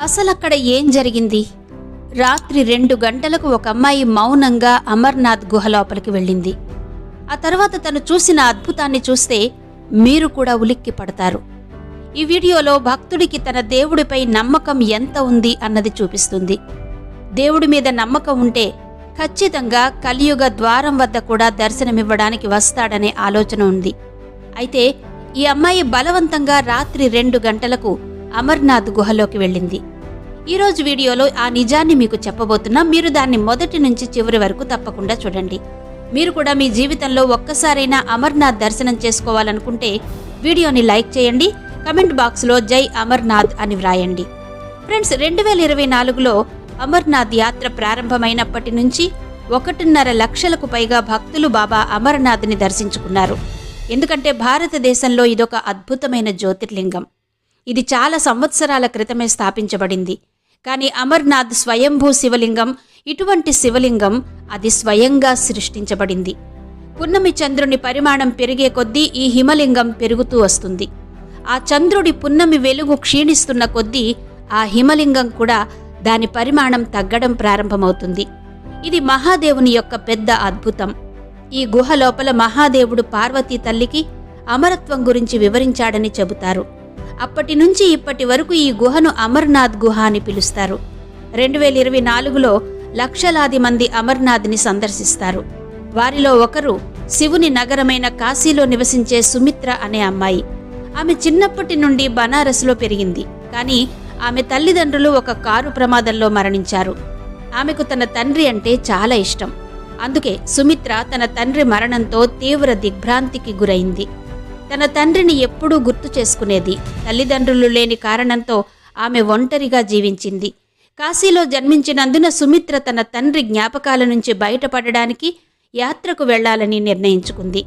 అసలక్కడ ఏం జరిగింది? రాత్రి రెండు గంటలకు ఒక అమ్మాయి మౌనంగా అమర్నాథ్ గుహ లోపలికి వెళ్ళింది. ఆ తర్వాత తను చూసిన అద్భుతాన్ని చూస్తే మీరు కూడా ఉలిక్కి పడతారు. ఈ వీడియోలో భక్తుడికి తన దేవుడిపై నమ్మకం ఎంత ఉంది అన్నది చూపిస్తుంది. దేవుడి మీద నమ్మకం ఉంటే ఖచ్చితంగా కలియుగ ద్వారం వద్ద కూడా దర్శనమివ్వడానికి వస్తాడనే ఆలోచన ఉంది. అయితే ఈ అమ్మాయి బలవంతంగా రాత్రి రెండు గంటలకు అమర్నాథ్ గుహలోకి వెళ్ళింది. ఈరోజు వీడియోలో ఆ నిజాన్ని మీకు చెప్పబోతున్నా మీరు దాన్ని మొదటి నుంచి చివరి వరకు తప్పకుండా చూడండి. మీరు కూడా మీ జీవితంలో ఒక్కసారైనా అమర్నాథ్ దర్శనం చేసుకోవాలనుకుంటే వీడియోని లైక్ చేయండి కమెంట్ బాక్స్లో జై అమర్నాథ్ అని వ్రాయండి. ఫ్రెండ్స్ రెండు వేల ఇరవై నాలుగులో అమర్నాథ్ యాత్ర ప్రారంభమైనప్పటి నుంచి ఒకటిన్నర లక్షలకు పైగా భక్తులు బాబా అమర్నాథ్ని దర్శించుకున్నారు. ఎందుకంటే భారతదేశంలో ఇదొక అద్భుతమైన జ్యోతిర్లింగం. ఇది చాలా సంవత్సరాల క్రితమే స్థాపించబడింది. కానీ అమర్నాథ్ స్వయంభూ శివలింగం ఇటువంటి శివలింగం అది స్వయంగా సృష్టించబడింది. పున్నమి చంద్రుని పరిమాణం పెరిగే కొద్దీ ఈ హిమలింగం పెరుగుతూ వస్తుంది. ఆ చంద్రుడి పున్నమి వెలుగు క్షీణిస్తున్న కొద్దీ ఆ హిమలింగం కూడా దాని పరిమాణం తగ్గడం ప్రారంభమవుతుంది. ఇది మహాదేవుని యొక్క పెద్ద అద్భుతం. ఈ గుహ లోపల మహాదేవుడు పార్వతీ తల్లికి అమరత్వం గురించి వివరించాడని చెబుతారు. అప్పటి నుంచి ఇప్పటి వరకు ఈ గుహను అమర్నాథ్ గుహ అని పిలుస్తారు. రెండు వేల ఇరవై నాలుగులో లక్షలాది మంది అమర్నాథ్ని సందర్శిస్తారు. వారిలో ఒకరు శివుని నగరమైన కాశీలో నివసించే సుమిత్ర అనే అమ్మాయి. ఆమె చిన్నప్పటి నుండి బనారస్లో పెరిగింది. కానీ ఆమె తల్లిదండ్రులు ఒక కారు ప్రమాదంలో మరణించారు. ఆమెకు తన తండ్రి అంటే చాలా ఇష్టం. అందుకే సుమిత్ర తన తండ్రి మరణంతో తీవ్ర దిగ్భ్రాంతికి గురైంది. తన తండ్రిని ఎప్పుడూ గుర్తు చేసుకునేది. తల్లిదండ్రులు లేని కారణంతో ఆమె ఒంటరిగా జీవించింది. కాశీలో జన్మించినందున సుమిత్ర తన తండ్రి జ్ఞాపకాల నుంచి బయటపడడానికి యాత్రకు వెళ్ళాలని నిర్ణయించుకుంది.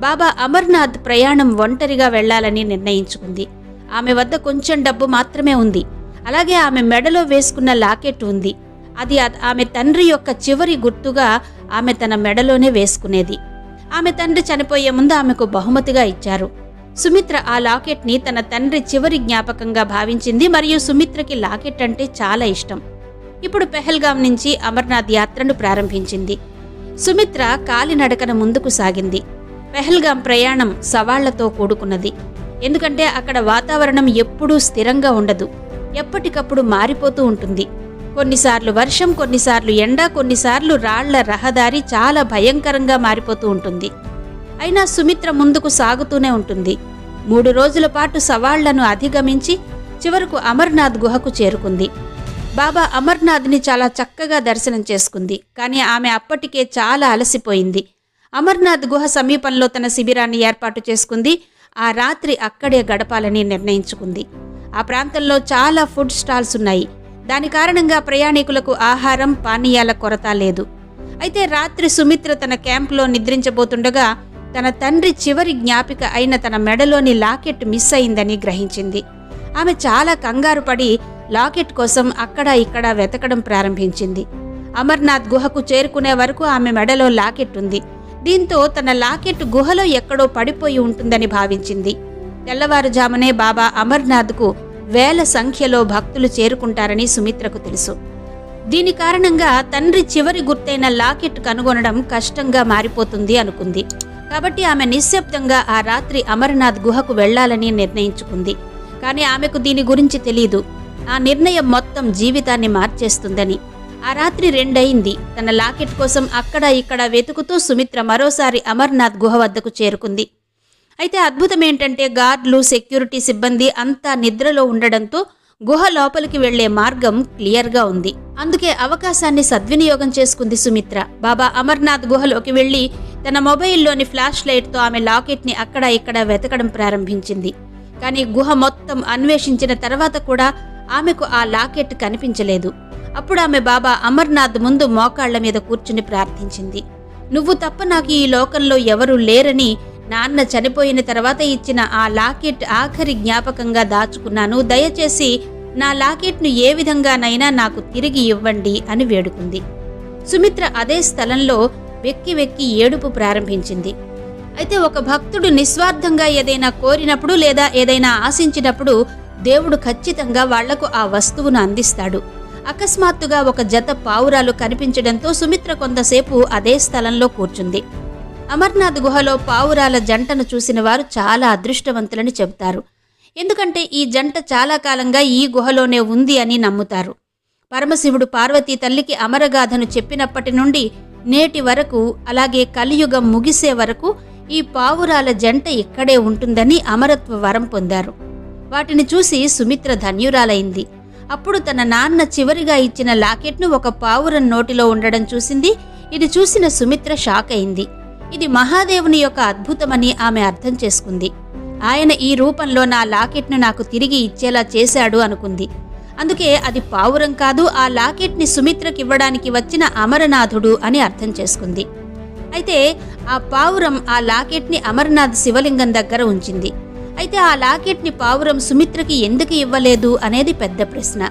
బాబా అమర్నాథ్ ప్రయాణం ఒంటరిగా వెళ్ళాలని నిర్ణయించుకుంది. ఆమె వద్ద కొంచెం డబ్బు మాత్రమే ఉంది. అలాగే ఆమె మెడలో వేసుకున్న లాకెట్ ఉంది. అది ఆమె తండ్రి యొక్క చివరి గుర్తుగా ఆమె తన మెడలోనే వేసుకునేది. ఆమె తండ్రి చనిపోయే ముందు ఆమెకు బహుమతిగా ఇచ్చారు. సుమిత్ర ఆ లాకెట్ని తన తండ్రి చివరి జ్ఞాపకంగా భావించింది మరియు సుమిత్రకి లాకెట్ అంటే చాలా ఇష్టం. ఇప్పుడు పెహల్గాం నుంచి అమర్నాథ్ యాత్రను ప్రారంభించింది. సుమిత్ర కాలినడకన ముందుకు సాగింది. పెహల్గాం ప్రయాణం సవాళ్ళతో కూడుకున్నది. ఎందుకంటే అక్కడ వాతావరణం ఎప్పుడూ స్థిరంగా ఉండదు. ఎప్పటికప్పుడు మారిపోతూ ఉంటుంది. కొన్నిసార్లు వర్షం కొన్నిసార్లు ఎండ కొన్నిసార్లు రాళ్ళ రహదారి చాలా భయంకరంగా మారిపోతూ ఉంటుంది. అయినా సుమిత్ర ముందుకు సాగుతూనే ఉంటుంది. మూడు రోజుల పాటు సవాళ్ళను అధిగమించి చివరకు అమర్నాథ్ గుహకు చేరుకుంది. బాబా అమర్నాథ్ని చాలా చక్కగా దర్శనం చేసుకుంది. కానీ ఆమె అప్పటికే చాలా అలసిపోయింది. అమర్నాథ్ గుహ సమీపంలో తన శిబిరాన్ని ఏర్పాటు చేసుకుంది. ఆ రాత్రి అక్కడే గడపాలని నిర్ణయించుకుంది. ఆ ప్రాంతంలో చాలా ఫుడ్ స్టాల్స్ ఉన్నాయి. దాని కారణంగా ప్రయాణికులకు ఆహారం పానీయాల కొరత లేదు. అయితే రాత్రి సుమిత్ర తన క్యాంపులో నిద్రించబోతుండగా తన తండ్రి చివరి జ్ఞాపిక అయిన తన మెడలోని లాకెట్ మిస్ అయిందని గ్రహించింది. ఆమె చాలా కంగారు పడి లాకెట్ కోసం అక్కడ ఇక్కడ వెతకడం ప్రారంభించింది. అమర్నాథ్ గుహకు చేరుకునే వరకు ఆమె మెడలో లాకెట్ ఉంది. దీంతో తన లాకెట్ గుహలో ఎక్కడో పడిపోయి ఉంటుందని భావించింది. తెల్లవారుజామునే బాబా అమర్నాథ్కు వేల సంఖ్యలో భక్తులు చేరుకుంటారని సుమిత్రకు తెలుసు. దీని కారణంగా తండ్రి చివరి గుర్తైన లాకెట్ కనుగొనడం కష్టంగా మారిపోతుంది అనుకుంది. కాబట్టి ఆమె నిశ్శబ్దంగా ఆ రాత్రి అమర్నాథ్ గుహకు వెళ్ళాలని నిర్ణయించుకుంది. కానీ ఆమెకు దీని గురించి తెలియదు ఆ నిర్ణయం మొత్తం జీవితాన్ని మార్చేస్తుందని. ఆ రాత్రి రెండయింది. తన లాకెట్ కోసం అక్కడ ఇక్కడ వెతుకుతూ సుమిత్ర మరోసారి అమర్నాథ్ గుహ వద్దకు చేరుకుంది. అయితే అద్భుతం ఏంటంటే గార్డులు సెక్యూరిటీ సిబ్బంది అంతా నిద్రలో ఉండడంతో గుహ లోపలికి వెళ్ళే మార్గం క్లియర్గా ఉంది. అందుకే అవకాశాన్ని సద్వినియోగం చేసుకుంది సుమిత్ర. బాబా అమర్నాథ్ గుహలోకి వెళ్ళి తన మొబైల్లోని ఫ్లాష్ లైట్తో ఆమె లాకెట్ని అక్కడ ఇక్కడ వెతకడం ప్రారంభించింది. కానీ గుహ మొత్తం అన్వేషించిన తర్వాత కూడా ఆమెకు ఆ లాకెట్ కనిపించలేదు. అప్పుడు ఆమె బాబా అమర్నాథ్ ముందు మోకాళ్ళ మీద కూర్చుని ప్రార్థించింది. నువ్వు తప్ప నాకు ఈ లోకంలో ఎవరూ లేరని నాన్న చనిపోయిన తర్వాత ఇచ్చిన ఆ లాకెట్ ఆఖరి జ్ఞాపకంగా దాచుకున్నాను. దయచేసి నా లాకెట్ను ఏ విధంగానైనా నాకు తిరిగి ఇవ్వండి అని వేడుకుంది. సుమిత్ర అదే స్థలంలో వెక్కి వెక్కి ఏడుపు ప్రారంభించింది. అయితే ఒక భక్తుడు నిస్వార్థంగా ఏదైనా కోరినప్పుడు లేదా ఏదైనా ఆశించినప్పుడు దేవుడు ఖచ్చితంగా వాళ్ళకు ఆ వస్తువును అందిస్తాడు. అకస్మాత్తుగా ఒక జత పావురాలు కనిపించడంతో సుమిత్ర కొంతసేపు అదే స్థలంలో కూర్చుంది. అమర్నాథ్ గుహలో పావురాల జంటను చూసిన వారు చాలా అదృష్టవంతులని చెబుతారు. ఎందుకంటే ఈ జంట చాలా కాలంగా ఈ గుహలోనే ఉంది అని నమ్ముతారు. పరమశివుడు పార్వతీ తల్లికి అమరగాథను చెప్పినప్పటి నుండి నేటి వరకు అలాగే కలియుగం ముగిసే వరకు ఈ పావురాల జంట ఇక్కడే ఉంటుందని అమరత్వ వరం పొందారు. వాటిని చూసి సుమిత్ర ధన్యురాలైంది. అప్పుడు తన నాన్న చివరిగా ఇచ్చిన లాకెట్ను ఒక పావురం నోటిలో ఉండడం చూసింది. ఇది చూసిన సుమిత్ర షాక్ అయింది ఇది మహాదేవుని యొక్క అద్భుతమని ఆమె అర్థం చేసుకుంది. ఆయన ఈ రూపంలో నా లాకెట్ను నాకు తిరిగి ఇచ్చేలా చేశాడు అనుకుంది. అందుకే అది పావురం కాదు ఆ లాకెట్ని సుమిత్రకివ్వడానికి వచ్చిన అమరనాథుడు అని అర్థం చేసుకుంది. అయితే ఆ పావురం ఆ లాకెట్ని అమరనాథ్ శివలింగం దగ్గర ఉంచింది. అయితే ఆ లాకెట్ని పావురం సుమిత్రకి ఎందుకు ఇవ్వలేదు అనేది పెద్ద ప్రశ్న.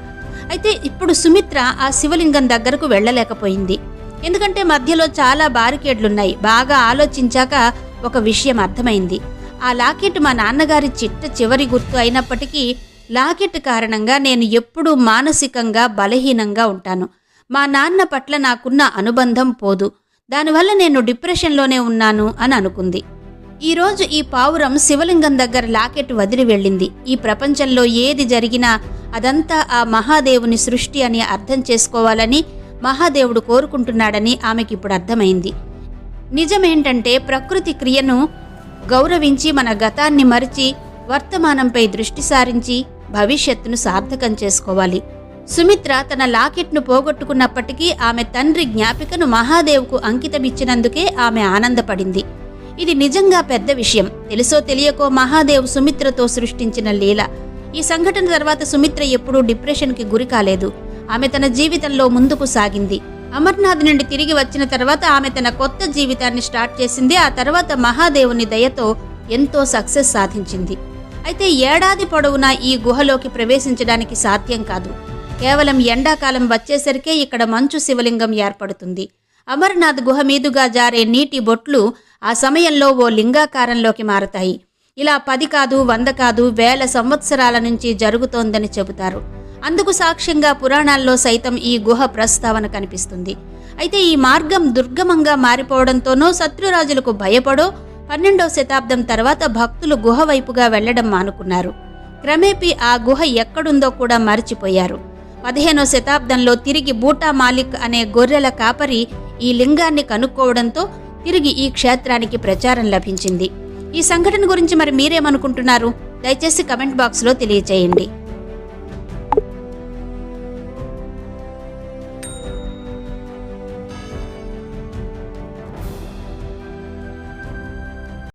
అయితే ఇప్పుడు సుమిత్ర ఆ శివలింగం దగ్గరకు వెళ్ళలేకపోయింది. ఎందుకంటే మధ్యలో చాలా బారికేడ్లున్నాయి. బాగా ఆలోచించాక ఒక విషయం అర్థమైంది. ఆ లాకెట్ మా నాన్నగారి చిట్ట చివరి గుర్తు అయినప్పటికీ లాకెట్ కారణంగా నేను ఎప్పుడూ మానసికంగా బలహీనంగా ఉంటాను. మా నాన్న పట్ల నాకున్న అనుబంధం పోదు. దానివల్ల నేను డిప్రెషన్లోనే ఉన్నాను అని అనుకుంది. ఈరోజు ఈ పావురం శివలింగం దగ్గర లాకెట్ వదిలి వెళ్ళింది. ఈ ప్రపంచంలో ఏది జరిగినా అదంతా ఆ మహాదేవుని సృష్టి అని అర్థం చేసుకోవాలని మహాదేవుడు కోరుకుంటున్నాడని ఆమెకిప్పుడు అర్థమైంది. నిజమేంటంటే ప్రకృతి క్రియను గౌరవించి మన గతాన్ని మరిచి వర్తమానంపై దృష్టి సారించి భవిష్యత్తును సార్థకం చేసుకోవాలి. సుమిత్ర తన లాకెట్ను పోగొట్టుకున్నప్పటికీ ఆమె తండ్రి జ్ఞాపికను మహాదేవ్కు అంకితమిచ్చినందుకే ఆమె ఆనందపడింది. ఇది నిజంగా పెద్ద విషయం. తెలుసో తెలియకో మహాదేవ్ సుమిత్రతో సృష్టించిన లీల. ఈ సంఘటన తర్వాత సుమిత్ర ఎప్పుడూ డిప్రెషన్కి గురి కాలేదు. ఆమె తన జీవితంలో ముందుకు సాగింది. అమర్నాథ్ నుండి తిరిగి వచ్చిన తర్వాత ఆమె తన కొత్త జీవితాన్ని స్టార్ట్ చేసింది. ఆ తర్వాత మహాదేవుని దయతో ఎంతో సక్సెస్ సాధించింది. అయితే ఏడాది పొడవునా ఈ గుహలోకి ప్రవేశించడానికి సాధ్యం కాదు. కేవలం ఎండాకాలం వచ్చేసరికే ఇక్కడ మంచు శివలింగం ఏర్పడుతుంది. అమర్నాథ్ గుహ మీదుగా జారే నీటి బొట్లు ఆ సమయంలో ఓ లింగాకారంలోకి మారతాయి. ఇలా పది కాదు వంద కాదు వేల సంవత్సరాల నుంచి జరుగుతోందని చెబుతారు. అందుకు సాక్ష్యంగా పురాణాల్లో సైతం ఈ గుహ ప్రస్తావన కనిపిస్తుంది. అయితే ఈ మార్గం దుర్గమంగా మారిపోవడంతోనో శత్రురాజులకు భయపడో పన్నెండవ శతాబ్దం తర్వాత భక్తులు గుహ వైపుగా వెళ్ళడం మానుకున్నారు. క్రమేపీ ఆ గుహ ఎక్కడుందో కూడా మర్చిపోయారు. పదిహేనో శతాబ్దంలో తిరిగి బూటా మాలిక్ అనే గొర్రెల కాపరి ఈ లింగాన్ని కనుక్కోవడంతో తిరిగి ఈ క్షేత్రానికి ప్రచారం లభించింది. ఈ సంఘటన గురించి మరి మీరేమనుకుంటున్నారు? దయచేసి కమెంట్ బాక్స్లో తెలియచేయండి.